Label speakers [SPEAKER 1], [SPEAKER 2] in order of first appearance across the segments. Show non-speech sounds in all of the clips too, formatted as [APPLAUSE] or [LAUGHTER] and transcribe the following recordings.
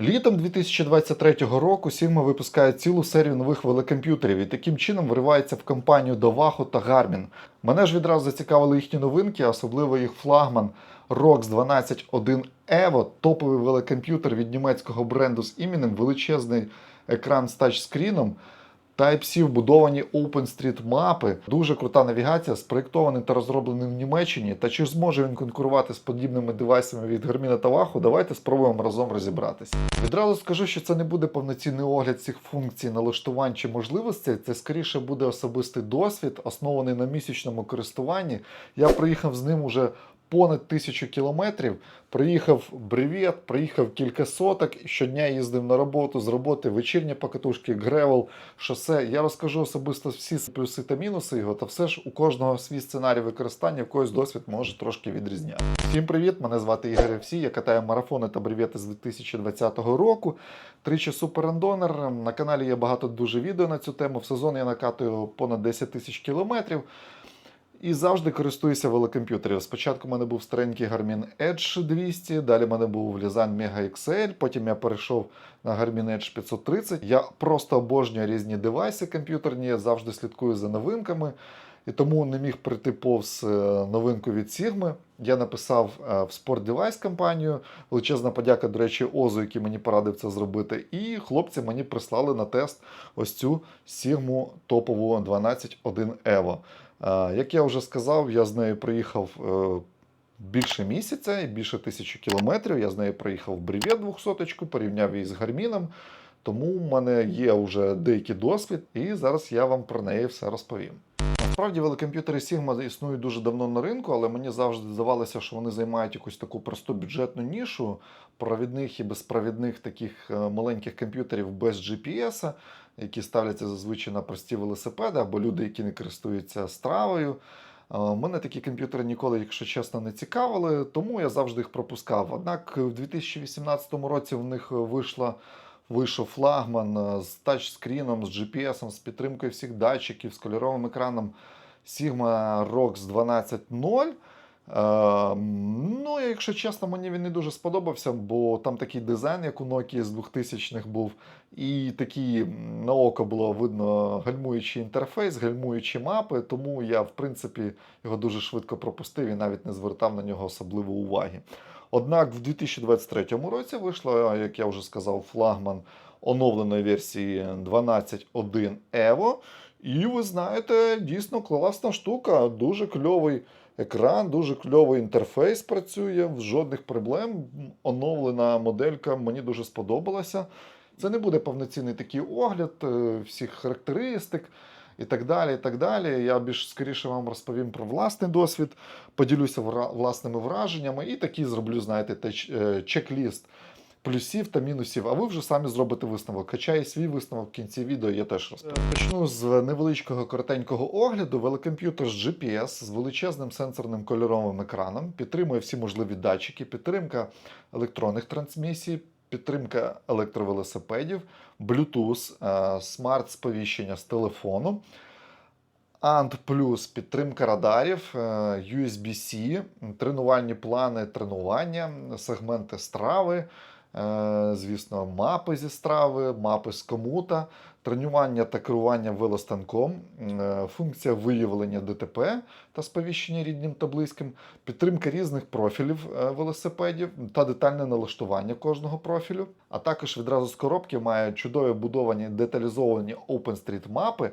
[SPEAKER 1] Літом 2023 року Sigma випускає цілу серію нових велокомп'ютерів і таким чином виривається в компанію Довахо та Garmin. Мене ж відразу зацікавили їхні новинки, особливо їх флагман ROX 12.1 Evo, топовий велокомп'ютер від німецького бренду з іменем, величезний екран з тачскріном. Type-C вбудовані OpenStreet мапи, дуже крута навігація, спроєктований та розроблений в Німеччині. Та чи зможе він конкурувати з подібними девайсами від Garmin та Wahoo, давайте спробуємо разом розібратися. Відразу скажу, що це не буде повноцінний огляд цих функцій, налаштувань чи можливостей. Це скоріше буде особистий досвід, оснований на місячному користуванні. Я приїхав з ним уже понад тисячу кілометрів. Приїхав бревет, приїхав кілька соток. Щодня їздив на роботу з роботи, вечірні покатушки, гревел, шосе. Я розкажу особисто всі плюси та мінуси його, та все ж у кожного свій сценарій використання, в когось досвід може трошки відрізняти. Всім привіт! Мене звати Ігор Евсі, Я катаю марафони та бревети з 2020 року. Тричі суперандонер. На каналі є багато дуже відео на цю тему. В сезон я накатую понад 10 тисяч кілометрів. І завжди користуюся велокомп'ютерів. Спочатку в мене був старенький Garmin Edge 200, далі в мене був Lizan Mega XL, потім я перейшов на Garmin Edge 530. Я просто обожнюю різні девайси комп'ютерні, я завжди слідкую за новинками. І тому не міг прийти повз е, новинку від Sigma. Я написав е, в Sport Device компанію. Величезна подяка, до речі, Озу, який мені порадив це зробити. І хлопці мені прислали на тест ось цю Sigma топову 12.1 Evo. Е, Як я вже сказав, я з нею приїхав е, більше місяця і більше тисячі кілометрів. Я з нею приїхав в бревет 200 порівняв її з Гарміном. Тому в мене є вже деякий досвід, і зараз я вам про неї все розповім. Насправді велокомп'ютери Sigma існують дуже давно на ринку, але мені завжди здавалося, що вони займають якусь таку просту бюджетну нішу провідних і безпровідних таких е, маленьких комп'ютерів без GPS, які ставляться зазвичай на прості велосипеди або люди, які не користуються стравою. Е, Мене такі комп'ютери ніколи, якщо чесно, не цікавили, тому я завжди їх пропускав. Однак в 2018 році в них вийшла вийшов флагман е, з тачскріном, з GPS, з підтримкою всіх датчиків, з кольоровим екраном Sigma ROX 12.0. Е, ну, якщо чесно, мені він не дуже сподобався, бо там такий дизайн, як у Nokia з 2000-х був, і такий м, на око було видно гальмуючий інтерфейс, гальмуючі мапи, тому я, в принципі, його дуже швидко пропустив і навіть не звертав на нього особливо уваги. Однак в 2023 році вийшла, як я вже сказав, флагман оновленої версії 12.1 Evo. І ви знаєте, дійсно класна штука, дуже кльовий екран, дуже кльовий інтерфейс працює, жодних проблем. Оновлена моделька мені дуже сподобалася. Це не буде повноцінний такий огляд е, всіх характеристик і так далі. і так далі. Я більш скоріше вам розповім про власний досвід, поділюся власними враженнями і такий зроблю, знаєте, е, чек-ліст плюсів та мінусів. А ви вже самі зробите висновок. Хоча і свій висновок в кінці відео я теж розповім. Почну з невеличкого коротенького огляду. Велокомп'ютер з GPS з величезним сенсорним кольоровим екраном підтримує всі можливі датчики, підтримка електронних трансмісій. Підтримка електровелосипедів, Bluetooth, е, смарт-сповіщення з телефону, ANT Plus підтримка радарів, е, USB-C, тренувальні плани тренування, сегменти страви, е, звісно, мапи зі страви, мапи з комута, тренування та керування велостанком, е, функція виявлення ДТП та сповіщення рідним та близьким, підтримка різних профілів е, велосипедів та детальне налаштування кожного профілю. А також відразу з коробки має чудові будовані деталізовані OpenStreet мапи,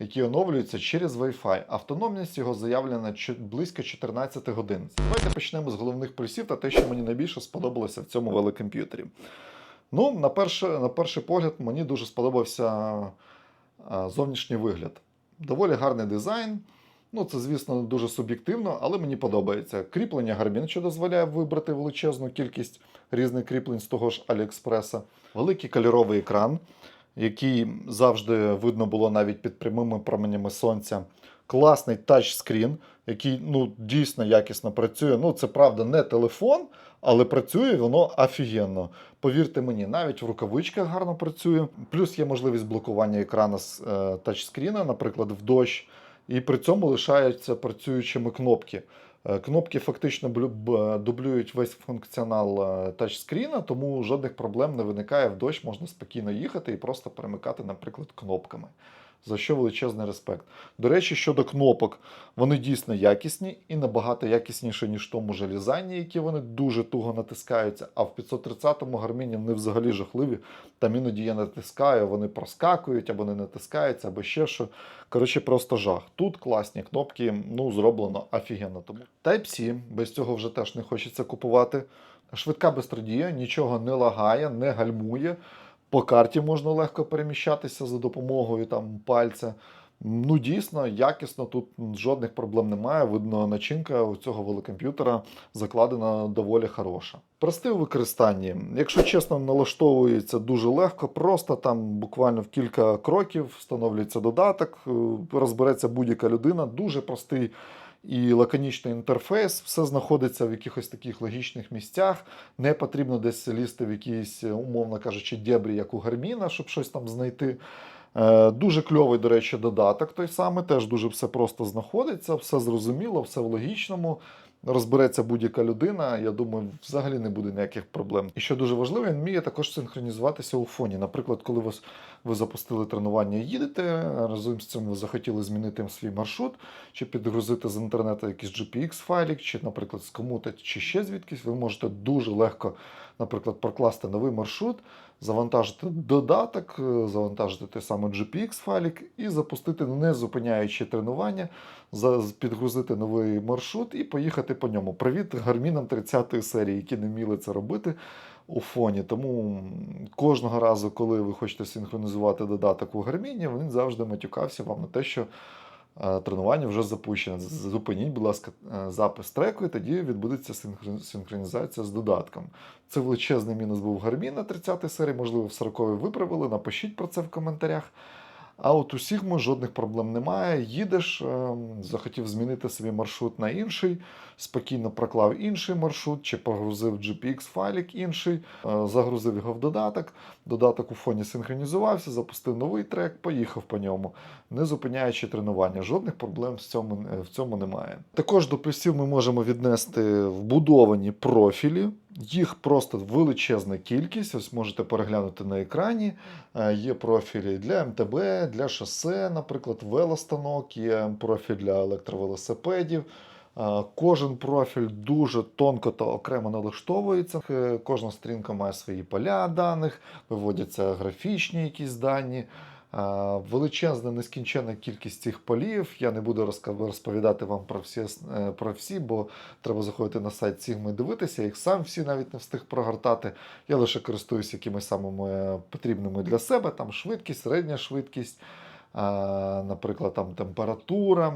[SPEAKER 1] які оновлюються через Wi-Fi. Автономність його заявлена близько 14 годин. Давайте почнемо з головних плюсів та те, що мені найбільше сподобалося в цьому велокомп'ютері. Ну, на, перше, на перший погляд, мені дуже сподобався зовнішній вигляд. Доволі гарний дизайн. Ну, це, звісно, дуже суб'єктивно, але мені подобається. Кріплення Garmin, що дозволяє вибрати величезну кількість різних кріплень з того ж Аліекспреса. Великий кольоровий екран, який завжди видно було навіть під прямими променями сонця. Класний тачскрін, який ну, дійсно якісно працює. Ну, це правда не телефон, але працює воно офігенно. Повірте мені, навіть в рукавичках гарно працює. Плюс є можливість блокування екрану з е, тачскріна, наприклад, в дощ. І при цьому лишаються працюючими кнопки. Е, Кнопки фактично блю- дублюють весь функціонал е, тачскріна, тому жодних проблем не виникає в дощ, можна спокійно їхати і просто перемикати, наприклад, кнопками. За що величезний респект. До речі, щодо кнопок, вони дійсно якісні і набагато якісніші, ніж в тому желізанні, які вони дуже туго натискаються. А в 530-му гарміні вони взагалі жахливі. Там іноді я натискаю, вони проскакують, або не натискаються, або ще що. Коротше, просто жах. Тут класні кнопки, ну, зроблено офігенно. Тому Type-C, без цього вже теж не хочеться купувати. Швидка бистродія, нічого не лагає, не гальмує. По карті можна легко переміщатися за допомогою там, пальця. Ну, дійсно, якісно, тут жодних проблем немає. Видно, начинка у цього велокомп'ютера закладена доволі хороша. Простий у використанні, якщо чесно, налаштовується дуже легко, просто там буквально в кілька кроків встановлюється додаток, е, розбереться будь-яка людина. Дуже простий і лаконічний інтерфейс, все знаходиться в якихось таких логічних місцях. Не потрібно десь лізти в якісь, умовно кажучи, дебрі, як у Гарміна, щоб щось там знайти. Е, Дуже кльовий, до речі, додаток той самий, теж дуже все просто знаходиться, все зрозуміло, все в логічному. Розбереться будь-яка людина, я думаю, взагалі не буде ніяких проблем. І що дуже важливо, він вміє також синхронізуватися у фоні. Наприклад, коли вас ви запустили тренування і їдете, разом з цим ви захотіли змінити свій маршрут, чи підгрузити з інтернету якийсь GPX-файлік, чи, наприклад, з комута, чи ще звідкись, ви можете дуже легко, наприклад, прокласти новий маршрут, завантажити додаток, е, завантажити той самий GPX-файлік і запустити, не зупиняючи тренування, підгрузити новий маршрут і поїхати по ньому. Привіт гармінам 30-ї серії, які не вміли це робити у фоні. Тому кожного разу, коли ви хочете синхронізувати додаток у гарміні, він завжди матюкався вам на те, що тренування вже запущене. Зупиніть, будь ласка, е, запис треку, і тоді відбудеться синхронізація з додатком. Це величезний мінус був Гармін на 30-й серії, можливо, в 40-й виправили. Напишіть про це в коментарях. А от у Sigma жодних проблем немає. Їдеш, ем, захотів змінити собі маршрут на інший, спокійно проклав інший маршрут, чи погрузив GPX-файлік інший, е, загрузив його в додаток. Додаток у фоні синхронізувався, запустив новий трек, поїхав по ньому, не зупиняючи тренування. Жодних проблем в цьому, е, в цьому немає. Також до плюсів ми можемо віднести вбудовані профілі. Їх просто величезна кількість. Ось можете переглянути на екрані. Е, Є профілі для МТБ, для шосе, наприклад, велостанок, є профіль для електровелосипедів. Е, Кожен профіль дуже тонко та окремо налаштовується. Е, Кожна сторінка має свої поля даних, виводяться графічні якісь дані. Величезна нескінченна кількість цих полів. Я не буду розповідати вам про всі, е, про всі, бо треба заходити на сайт Sigma і дивитися. Їх сам всі навіть не встиг прогортати. Я лише користуюся якимись самими потрібними для себе, там швидкість, середня швидкість. Наприклад, там температура,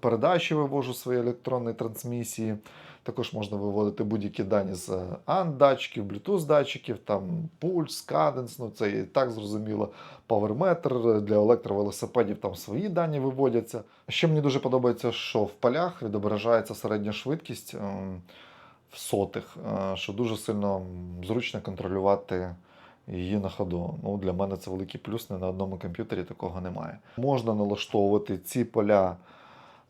[SPEAKER 1] передачі вивожу свої електронні трансмісії. Також можна виводити будь-які дані з AND-датчиків, Bluetooth-датчиків, там пульс, каденс, ну це і так зрозуміло. Паверметр для електровелосипедів там свої дані виводяться. Ще мені дуже подобається, що в полях відображається середня швидкість ем, в сотих, е, що дуже сильно зручно контролювати її на ходу. Ну, для мене це великий плюс. Не на одному комп'ютері такого немає. Можна налаштовувати ці поля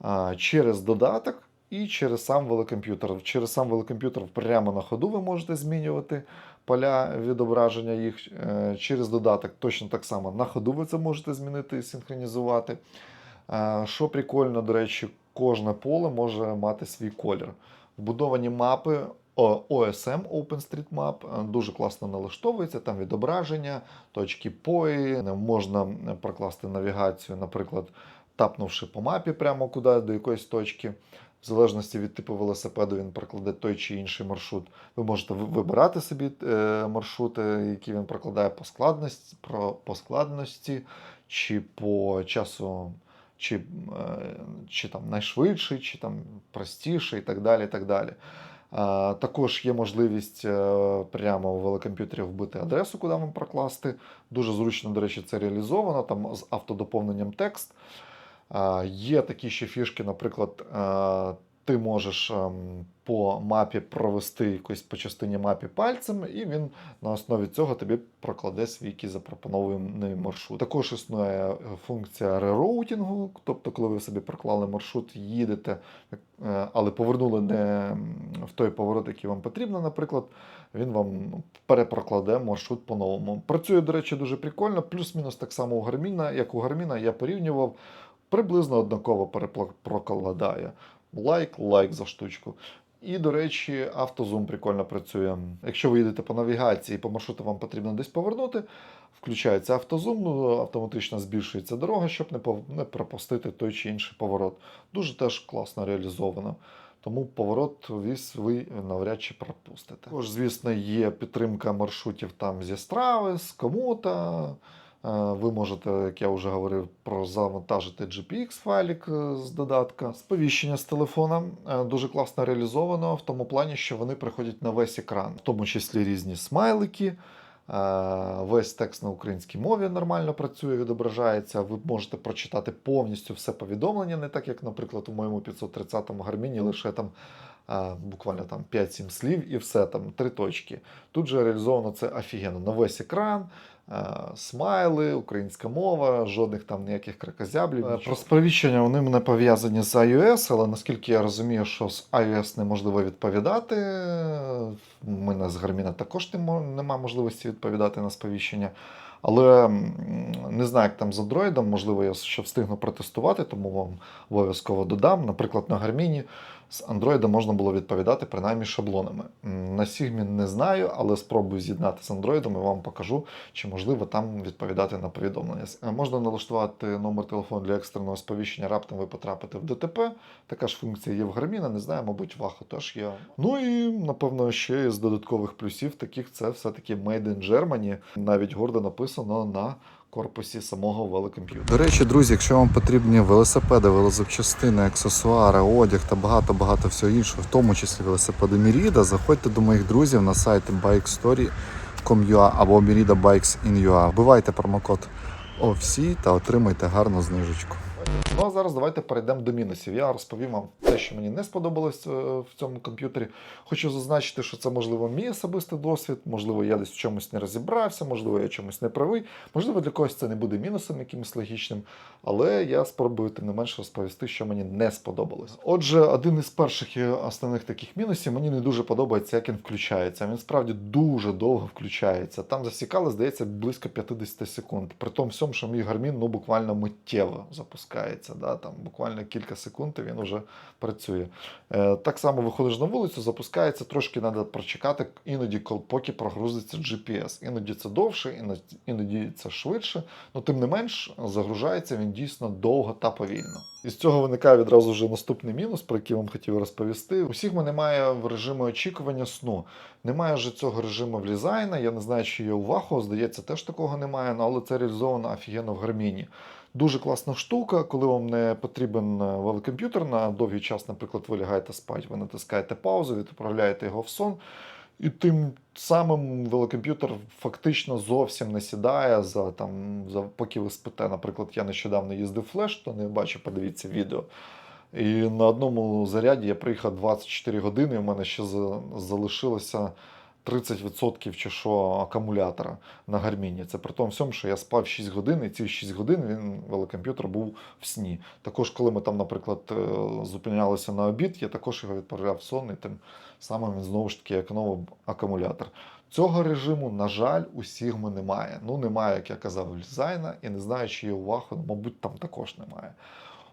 [SPEAKER 1] а, через додаток і через сам велокомп'ютер. Через сам велокомп'ютер прямо на ходу ви можете змінювати поля відображення їх Е, через додаток. Точно так само на ходу ви це можете змінити і синхронізувати. Е, Що прикольно, до речі, кожне поле може мати свій колір. Вбудовані мапи OSM OpenStreetMap е, дуже класно налаштовується, там відображення, точки пої, можна прокласти навігацію, наприклад, тапнувши по мапі прямо куди до якоїсь точки. В залежності від типу велосипеду він прокладе той чи інший маршрут. Ви можете вибирати собі е, маршрути, які він прокладає по складності, по складності чи по часу, чи, е, чи там найшвидший, чи там простіший, і так далі. І так далі. Також є можливість е, прямо в велокомп'ютері вбити адресу, куди вам прокласти. Дуже зручно, до речі, це реалізовано там з автодоповненням текст. Є такі ще фішки, наприклад, ти можеш ем, по мапі провести якусь по частині мапі пальцем, і він на основі цього тобі прокладе свій якийсь запропонований маршрут. Також існує е, функція рероутінгу, тобто, коли ви собі проклали маршрут, їдете, е, але повернули не в той поворот, який вам потрібно, наприклад, він вам перепрокладе маршрут по-новому. Працює, до речі, дуже прикольно, плюс-мінус так само у Гарміна, як у Гарміна, я порівнював, приблизно однаково перепрокладає. Лайк, лайк за штучку. І, до речі, автозум прикольно працює. Якщо ви їдете по навігації, по маршруту вам потрібно десь повернути, включається автозум, ну, автоматично збільшується дорога, щоб не, не пропустити той чи інший поворот. Дуже теж класно реалізовано. Тому поворот віз ви навряд чи пропустите. Також, звісно, є підтримка маршрутів там зі страви, з комута. Е, Ви можете, як я вже говорив, про завантажити GPX-файлік е, з додатка. Сповіщення з телефона е, дуже класно реалізовано в тому плані, що вони приходять на весь екран, в тому числі різні смайлики. Весь текст на українській мові нормально працює, відображається. Ви можете прочитати повністю все повідомлення, не так як, наприклад, у моєму 530-му гарміні лише там буквально там 5-7 слів і все там три точки. Тут же реалізовано це офігенно на весь екран. Е, Смайли, українська мова, жодних там ніяких кракозяблів. Е, Про сповіщення вони мене пов'язані з iOS, але наскільки я розумію, що з iOS неможливо відповідати. У мене з Гарміна також немає можливості відповідати на сповіщення. Але не знаю, як там з Android, можливо, я ще встигну протестувати, тому вам обов'язково додам. Наприклад, на Гарміні з Android можна було відповідати принаймні шаблонами. На Sigma не знаю, але спробую з'єднати з Android і вам покажу, чи можливо там відповідати на повідомлення. Е, Можна налаштувати номер телефону для екстреного сповіщення, раптом ви потрапите в ДТП. Така ж функція є в Гарміна, не знаю, мабуть, в Ахо теж є. Ну і напевно ще з додаткових плюсів таких це все-таки Made in Germany. Навіть гордо написано на корпусі самого велокомп'ютера. До речі, друзі, якщо вам потрібні велосипеди, велозапчастини, аксесуари, одяг та багато-багато всього іншого, в тому числі велосипеди Міріда, заходьте до моїх друзів на сайт bikestory.com.ua або Міріда Bikes in UA. Вбивайте промокод OFC та отримайте гарну знижечку. Ну а зараз давайте перейдемо до мінусів. Я розповім вам те, що мені не сподобалось е, в цьому комп'ютері. Хочу зазначити, що це можливо мій особистий досвід, можливо, я десь в чомусь не розібрався, можливо, я чомусь не правий. Можливо, для когось це не буде мінусом якимось логічним, але я спробую тим не менше розповісти, що мені не сподобалось. Отже, один із перших і основних таких мінусів мені не дуже подобається, як він включається. Він справді дуже довго включається. Там засікали, здається, близько 50 секунд. При тому всьому, що мій гармін ну буквально миттєво запускається. Да? Там буквально кілька секунд і він вже працює. Е, так само виходиш на вулицю, запускається, трошки треба прочекати, іноді, поки прогрузиться GPS. Іноді це довше, іноді, це швидше. Ну, тим не менш, загружається він дійсно довго та повільно. І з цього виникає відразу вже наступний мінус, про який вам хотів розповісти. У Sigma немає в режимі очікування сну. Немає вже цього режиму в Лізайна. Я не знаю, чи є у здається, теж такого немає, ну, але це реалізовано офігенно в гарміні. Дуже класна штука, коли вам не потрібен е, велокомп'ютер на довгий час, наприклад, ви лягаєте спати, ви натискаєте паузу, відправляєте його в сон. І тим самим велокомп'ютер фактично зовсім не сідає за там, за поки ви спите. Наприклад, я нещодавно їздив флеш, то не бачу, подивіться відео. І на одному заряді я приїхав 24 години, і в мене ще за- залишилося 30% чи що акумулятора на гарміні. Це при тому всьому, що я спав 6 годин, і ці 6 годин він велокомп'ютер був в сні. Також, коли ми там, наприклад, е, зупинялися на обід, я також його відправляв в сон, і тим самим він знову ж таки економив акумулятор. Цього режиму, на жаль, у Sigma немає. Ну, немає, як я казав, у Лізайна, і не знаю, чи є у Вахо, ну, мабуть, там також немає.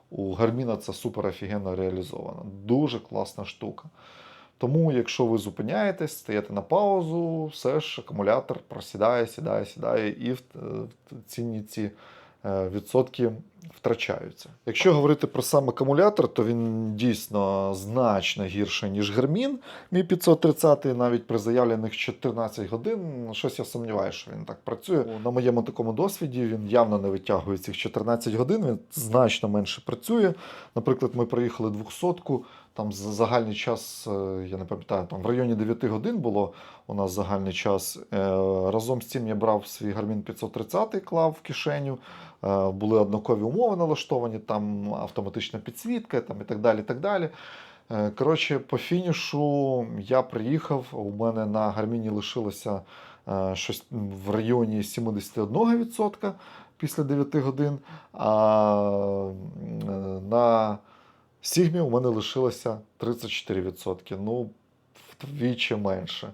[SPEAKER 1] У Гарміна це супер офігенно реалізовано. Дуже класна штука. Тому, якщо ви зупиняєтесь, стаєте на паузу, все ж акумулятор просідає, сідає, сідає, і в- в цінні ці е, відсотки втрачаються. Якщо говорити про сам акумулятор, то він дійсно значно гірший, ніж Гармін. Мій 530 навіть при заявлених 14 годин. Щось я сумніваюся, що він так працює. На моєму такому досвіді він явно не витягує цих 14 годин, він значно менше працює. Наприклад, ми проїхали 200 там загальний час, е, я не пам'ятаю, там в районі 9 годин було у нас загальний час. Е, Разом з цим я брав свій Garmin 530, клав в кишеню. Е, Були однакові умови налаштовані, там автоматична підсвітка там, і так далі. І так далі. Коротше, по фінішу я приїхав. У мене на гарміні лишилося щось в районі 71% після 9 годин. А на Сігмі у мене лишилося 34%. Ну, вдвічі менше.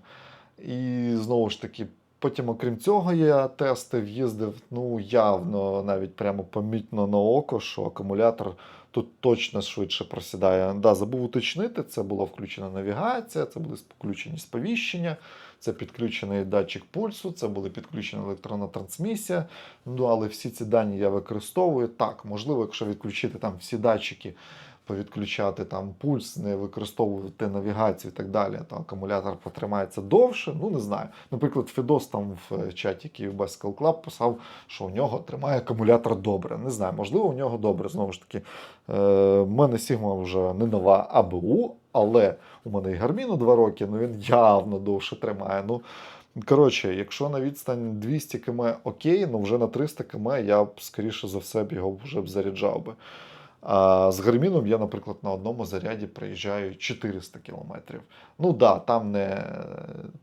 [SPEAKER 1] І знову ж таки, потім, окрім цього, я тестив, їздив, ну, явно, навіть прямо помітно на око, що акумулятор тут точно швидше просідає. Да, забув уточнити, це була включена навігація, це були включені сповіщення, це підключений датчик пульсу, це була підключена електронна трансмісія. Ну, але всі ці дані я використовую. Так, можливо, якщо відключити там всі датчики, повідключати там пульс, не використовувати навігацію і так далі, то акумулятор потримається довше. Ну не знаю. Наприклад, Фідос там в чаті Kиївбас Club писав, що у нього тримає акумулятор добре. Не знаю, можливо, у нього добре. Знову ж таки, е, в мене Sigma вже не нова АБУ, але у мене і Гарміну 2 роки, ну він явно довше тримає. Ну, Коротше, якщо на відстань 200 км окей, ну вже на 300 км я б скоріше за все б його вже б заряджав би. А з Гарміном я, наприклад, на одному заряді проїжджаю 400 кілометрів. Ну да, там не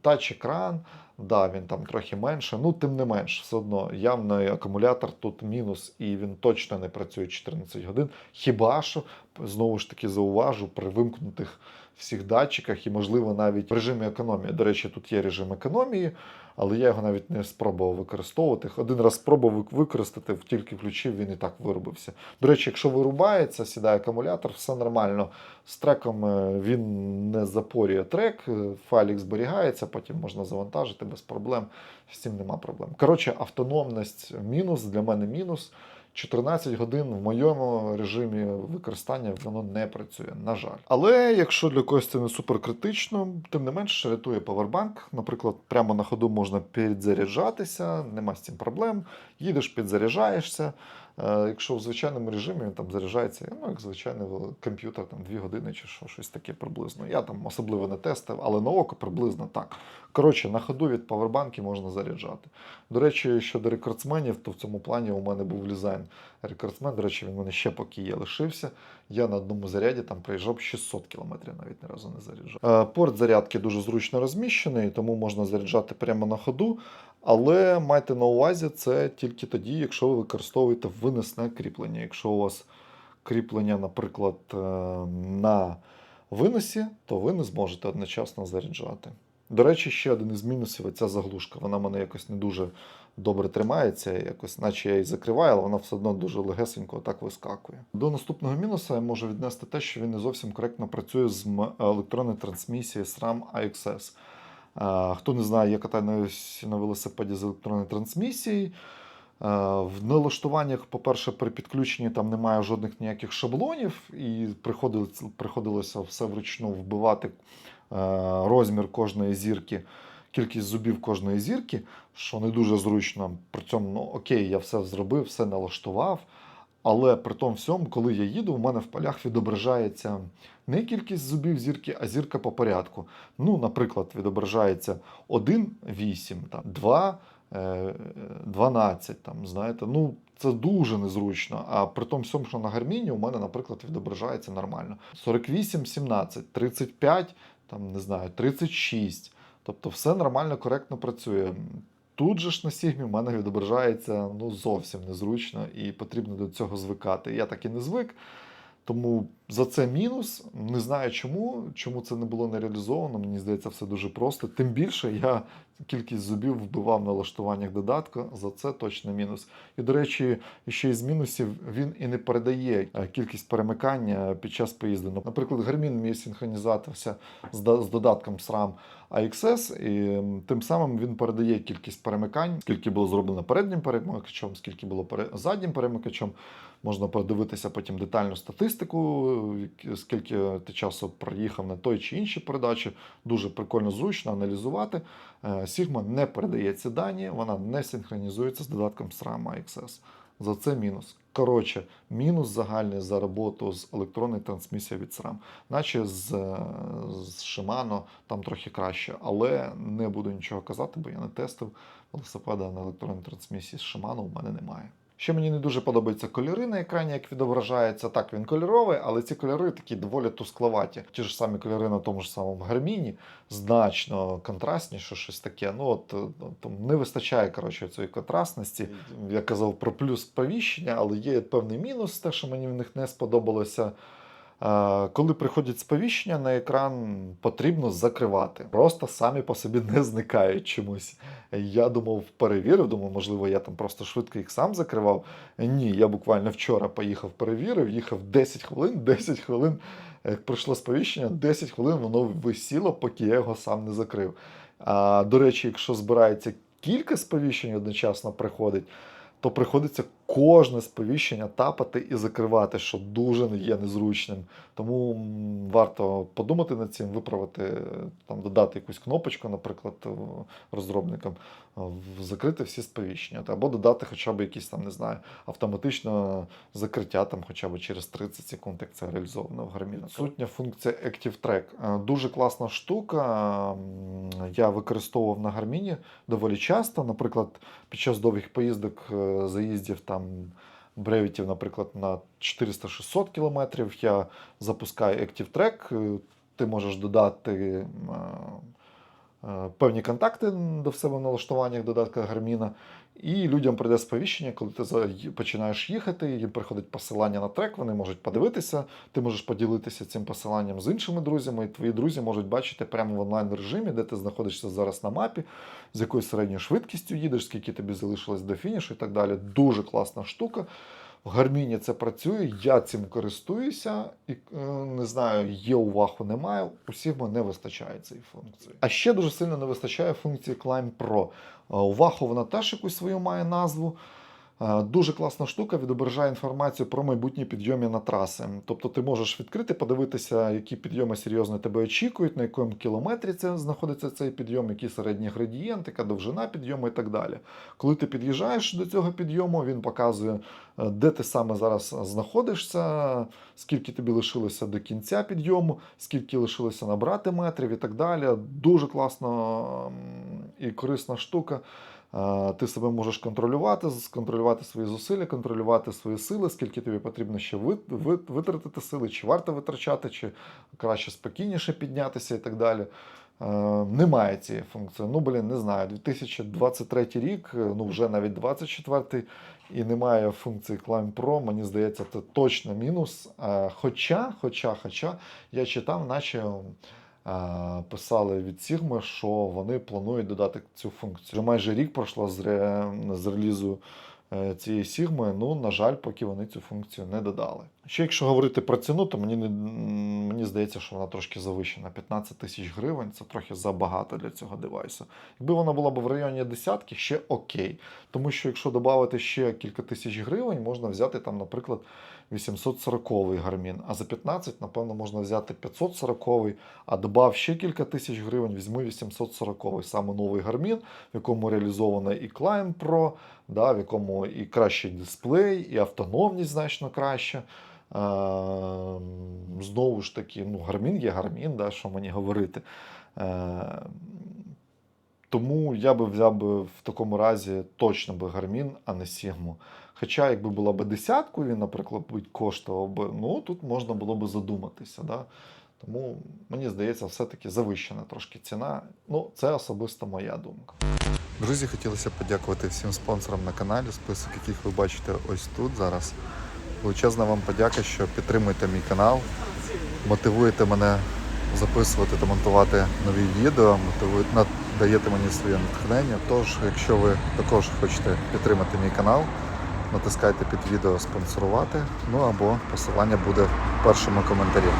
[SPEAKER 1] тач-екран, да, він там трохи менше, ну тим не менш, все одно явно акумулятор тут мінус, і він точно не працює 14 годин. Хіба що, знову ж таки, зауважу, при вимкнутих всіх датчиках і, можливо, навіть в режимі економії. До речі, тут є режим економії, але я його навіть не спробував використовувати. Один раз спробував використати, тільки включив, він і так вирубився. До речі, якщо вирубається, сідає акумулятор, все нормально. З треком е, він не запорює трек, е, файлік зберігається, потім можна завантажити без проблем. З цим нема проблем. Коротше, автономність мінус, для мене мінус. 14 годин в моєму режимі використання воно не працює, на жаль. Але якщо для когось це не супер критично, тим не менш рятує павербанк. Наприклад, прямо на ходу можна підзаряджатися, нема з цим проблем. Їдеш, підзаряджаєшся. Е, Якщо в звичайному режимі він там заряджається, ну як звичайний комп'ютер, там 2 години чи що, щось таке приблизно. Я там особливо не тестив, але на око приблизно так. Коротше, на ходу від павербанки можна заряджати. До речі, щодо рекордсменів, то в цьому плані у мене був лізайн рекордсмен. До речі, він мене ще поки є лишився. Я на одному заряді там проїжджав 600 кілометрів, навіть ні разу не заряджав. Е, Порт зарядки дуже зручно розміщений, тому можна заряджати прямо на ходу. Але майте на увазі це тільки тоді, якщо ви використовуєте винесне кріплення. Якщо у вас кріплення, наприклад, е, на виносі, то ви не зможете одночасно заряджати. До речі, ще один із мінусів ця заглушка. Вона мене якось не дуже добре тримається, якось, наче я її закриваю, але вона все одно дуже легесенько так вискакує. До наступного мінуса я можу віднести те, що він не зовсім коректно працює з електронною трансмісією SRAM AXS. Хто не знає, я катаюсь на велосипеді з електронною трансмісією. Е, В налаштуваннях, по-перше, при підключенні там немає жодних ніяких шаблонів, і приходилося все вручну вбивати розмір кожної зірки, кількість зубів кожної зірки, що не дуже зручно. При цьому, ну окей, я все зробив, все налаштував. Але при тому всьому, коли я їду, у мене в полях відображається не кількість зубів зірки, а зірка по порядку. Ну, наприклад, відображається 1 8, там, 2 е, 12, там, знаєте, ну це дуже незручно. А при тому що на гарміні у мене, наприклад, відображається нормально. 48, 17, 35, там, не знаю, 36. Тобто все нормально, коректно працює. Тут же ж на Сігмі в мене відображається ну, зовсім незручно і потрібно до цього звикати. Я так і не звик. Тому за це мінус. Не знаю чому, чому це не було не реалізовано. Мені здається, все дуже просто. Тим більше я кількість зубів вбивав на налаштуваннях додатку. За це точно мінус. І до речі, ще із мінусів він і не передає е, кількість перемикання під час поїзду. Наприклад, Garmin мій синхронізувався з, до- з додатком SRAM AXS, і тим самим він передає кількість перемикань, скільки було зроблено переднім перемикачом, скільки було заднім перемикачом. Можна подивитися потім детальну статистику, скільки ти часу проїхав на той чи іншій передачі. Дуже прикольно зручно аналізувати. Е, Sigma не передає ці дані, вона не синхронізується з додатком SRAM AXS. За це мінус. Коротше, мінус загальний за роботу з електронною трансмісією від SRAM. Наче з, е, з Shimano там трохи краще, але не буду нічого казати, бо я не тестив велосипеда на електронній трансмісії з Shimano у мене немає. Ще мені не дуже подобаються кольори на екрані, як відображається. Так, він кольоровий, але ці кольори такі доволі тускловаті. Ті ж самі кольори на тому ж самому гарміні, значно контрастніше, щось таке. Ну от е, там не вистачає коротше цієї контрастності. Я казав про плюс сповіщення, але є певний мінус, те, що мені в них не сподобалося. Коли приходять сповіщення на екран, потрібно закривати. Просто самі по собі не зникають чомусь. Я думав, перевірив, думав, можливо, я там просто швидко їх сам закривав. Ні, я буквально вчора поїхав, перевірив, їхав 10 хвилин, [LAUGHS] 10 хвилин. Як прийшло сповіщення, 10 хвилин воно висіло, поки я його сам не закрив. А, до речі, якщо збирається кілька сповіщень одночасно приходить, то приходиться кожне сповіщення тапати і закривати, що дуже є незручним. Тому варто подумати над цим, виправити, там, додати якусь кнопочку, наприклад, е, розробникам, е, закрити всі сповіщення, або додати хоча б якісь там, не знаю, автоматичне закриття там, хоча б через 30 секунд, як це реалізовано в Гарміна. Сутня функція Active Track. Е, Дуже класна штука. Я використовував на Гарміні доволі часто. Наприклад, під час довгих поїздок, заїздів там. Бревітів, наприклад, на 400-600 кілометрів я запускаю Active Track. Е, Ти можеш додати е, е, певні контакти до себе в налаштуваннях додатка Гарміна, і людям прийде сповіщення, коли ти починаєш їхати, їм приходить посилання на трек, вони можуть подивитися, ти можеш поділитися цим посиланням з іншими друзями, і твої друзі можуть бачити прямо в онлайн режимі, де ти знаходишся зараз на мапі, з якою середньою швидкістю їдеш, скільки тобі залишилось до фінішу і так далі. Дуже класна штука. В Гарміні це працює, я цим користуюся і е, не знаю, є увагу, немає. Усім не вистачає цієї функції. А ще дуже сильно не вистачає функції Climb Pro. Уваху Увагу вона теж якусь свою має назву. Е, Дуже класна штука відображає інформацію про майбутні підйоми на траси. Тобто ти можеш відкрити, подивитися, які підйоми серйозно тебе очікують, на якому кілометрі це знаходиться цей підйом, який середній градієнт, яка довжина підйому і так далі. Коли ти під'їжджаєш до цього підйому, він показує, е, де ти саме зараз знаходишся, скільки тобі лишилося до кінця підйому, скільки лишилося набрати метрів і так далі. Дуже класна і корисна штука. Е, Ти себе можеш контролювати, сконтролювати свої зусилля, контролювати свої сили, скільки тобі потрібно ще ви- ви- витратити сили, чи варто витрачати, чи краще спокійніше піднятися і так далі. Е, Немає цієї функції. Ну, блін, не знаю. 2023 рік, е, ну вже навіть 24 і немає функції Climb Pro. Мені здається, це точно мінус. Хоча, хоча, хоча я читав, наче. Е, Писали від Sigma, що вони планують додати цю функцію. Вже майже рік пройшло з, ре... з релізу е, цієї Sigma, ну, на жаль, поки вони цю функцію не додали. Ще якщо говорити про ціну, то мені, не... мені здається, що вона трошки завищена. 15 тисяч гривень це трохи забагато для цього девайсу. Якби вона була б в районі десятки, ще окей. Тому що якщо додати ще кілька тисяч гривень, можна взяти там, наприклад, 840 гармін, а за 15, напевно, можна взяти 540, а додав ще кілька тисяч гривень, візьми 840, саме новий гармін, в якому реалізовано і Climb Pro, да, в якому і кращий дисплей, і автономність значно краща. Е, знову ж таки, ну, гармін є гармін, да, що мені говорити. Е, тому я би взяв би в такому разі точно би гармін, а не Сігму. Хоча, якби була б десятку, він, наприклад, коштував би, ну тут можна було би задуматися. Да? Тому мені здається, все-таки завищена трошки ціна. Ну, це особисто моя думка. Друзі, хотілося б подякувати всім спонсорам на каналі, список яких ви бачите ось тут зараз. Величезна вам подяка, що підтримуєте мій канал, мотивуєте мене записувати та монтувати нові відео, мотивуєте, даєте мені своє натхнення. Тож, якщо ви також хочете підтримати мій канал, натискайте під відео спонсорувати, ну або посилання буде в першому коментарі.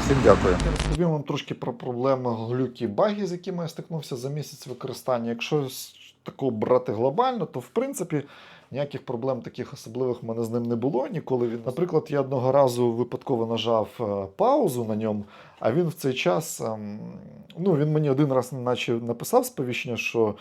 [SPEAKER 1] Всім дякую. Я розповім вам трошки про проблеми глюки і з якими я стикнувся за місяць використання. Якщо такого брати глобально, то в принципі ніяких проблем таких особливих в мене з ним не було. Ніколи він. Наприклад, я одного разу випадково нажав е, паузу на ньому, а він в цей час. ем, Ну, він мені один раз наче написав сповіщення, що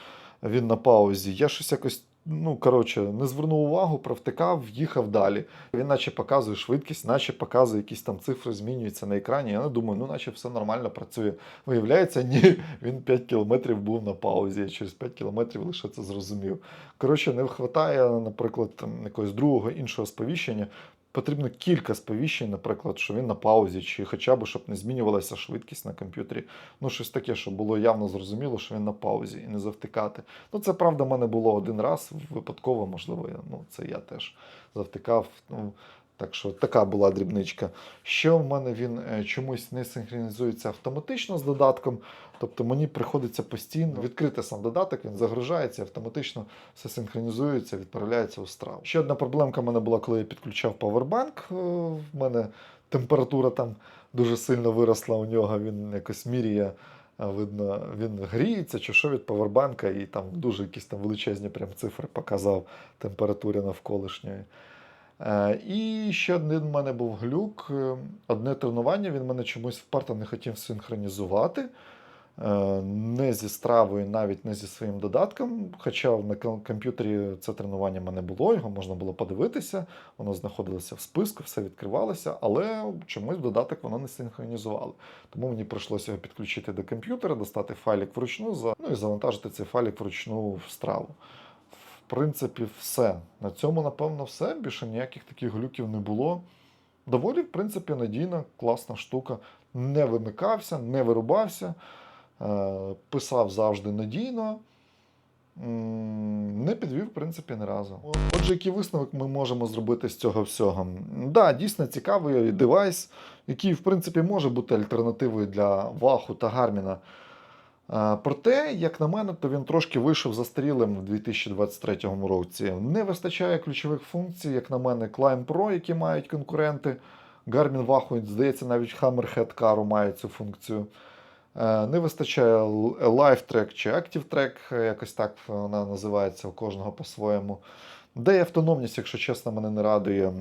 [SPEAKER 1] він на паузі. Я щось якось ну, коротше, не звернув увагу, провтикав, їхав далі. Він наче показує швидкість, наче показує якісь там цифри, змінюються на екрані. Я не думаю, ну наче все нормально працює. Виявляється, ні, [LAUGHS] він 5 кілометрів був на паузі. Я через 5 кілометрів лише це зрозумів. Коротше, не вистачає, наприклад, якогось другого іншого сповіщення. Потрібно кілька сповіщень, наприклад, що він на паузі, чи хоча б щоб не змінювалася швидкість на комп'ютері. Ну, щось таке, щоб було явно зрозуміло, що він на паузі і не завтикати. Ну, це правда, в мене було один раз, випадково, можливо, я- ну, це я теж завтикав. Ну, так що така була дрібничка. Ще в мене він е, чомусь не синхронізується автоматично з додатком. Тобто мені приходиться постійно відкрити сам додаток, він загружається, автоматично все синхронізується, відправляється у страву. Ще одна проблемка в мене була, коли я підключав павербанк. е, В мене температура там дуже сильно виросла у нього, він якось міряє. Видно, він гріється чи що від павербанка, і там дуже якісь там величезні прям цифри показав температури навколишньої. Е, І ще один в мене був глюк. Е, Одне тренування він мене чомусь вперто не хотів синхронізувати. Е, Не зі стравою, навіть не зі своїм додатком. Хоча на комп'ютері це тренування в мене було, його можна було подивитися, воно знаходилося в списку, все відкривалося, але чомусь додаток воно не синхронізувало. Тому мені прийшлося його підключити до комп'ютера, достати файлик вручну, ну і завантажити цей файлик вручну в страву. Принципі, все. На цьому, напевно, все. Більше ніяких таких глюків не було. Доволі, в принципі, надійна, класна штука. Не вимикався, не вирубався, е, писав завжди надійно. Не підвів, в принципі, ні разу. Отже, який висновок ми можемо зробити з цього всього? Да, дійсно цікавий девайс, який, в принципі, може бути альтернативою для Ваху та Гарміна. Проте, як на мене, то він трошки вийшов застарілим в 2023 році. Не вистачає ключових функцій, як на мене, Climb Pro, які мають конкуренти. Garmin Wahoo, здається, навіть Hammerhead Car має цю функцію. Е, Не вистачає Live Track чи Active Track, е, якось так вона називається у кожного по-своєму. Де автономність, якщо чесно, мене не радує.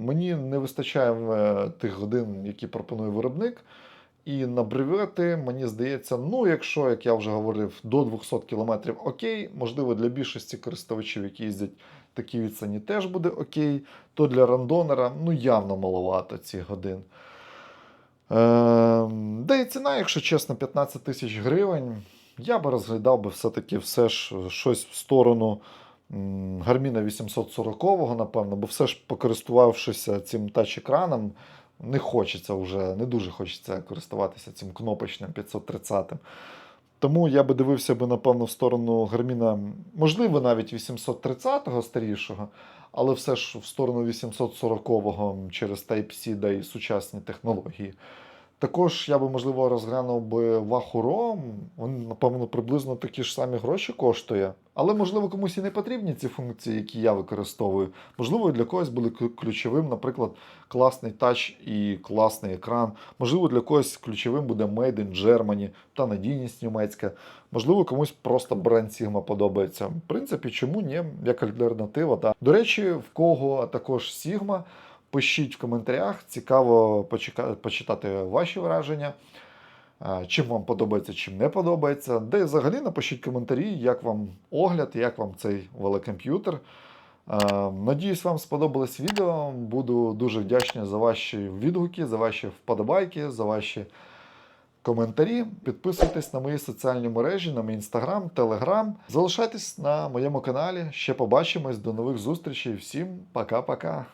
[SPEAKER 1] Мені не вистачає е, тих годин, які пропонує виробник. І на бревети, мені здається, ну, якщо, як я вже говорив, до 200 км окей, можливо, для більшості користувачів, які їздять такі відстані, теж буде окей, то для рандонера ну, явно маловато цих годин. Ем, да і ціна, якщо чесно, 15 тисяч гривень. Я би розглядав би все-таки все ж щось в сторону Гарміна 840-го, напевно, бо все ж покористувавшися цим тач-екраном, не хочеться вже, не дуже хочеться користуватися цим кнопочним 530-м. Тому я би дивився би, напевно, в сторону Гарміна, можливо, навіть 830-го старішого, але все ж в сторону 840-го через Type-C, да і сучасні технології. Також я би, можливо, розглянув би Вахуро. Він, напевно, приблизно такі ж самі гроші коштує. Але, можливо, комусь і не потрібні ці функції, які я використовую. Можливо, для когось були ключовим, наприклад, класний тач і класний екран. Можливо, для когось ключовим буде Made in Germany та надійність німецька. Можливо, комусь просто бренд Sigma подобається. В принципі, чому ні? Як альтернатива. Так. До речі, в кого також Sigma, пишіть в коментарях. Цікаво почитати ваші враження. Чим вам подобається, чим не подобається. Де взагалі напишіть коментарі, як вам огляд, як вам цей велокомп'ютер. Надіюсь, вам сподобалось відео. Буду дуже вдячний за ваші відгуки, за ваші вподобайки, за ваші коментарі. Підписуйтесь на мої соціальні мережі, на мій інстаграм, телеграм. Залишайтесь на моєму каналі. Ще побачимось. До нових зустрічей. Всім пока-пока.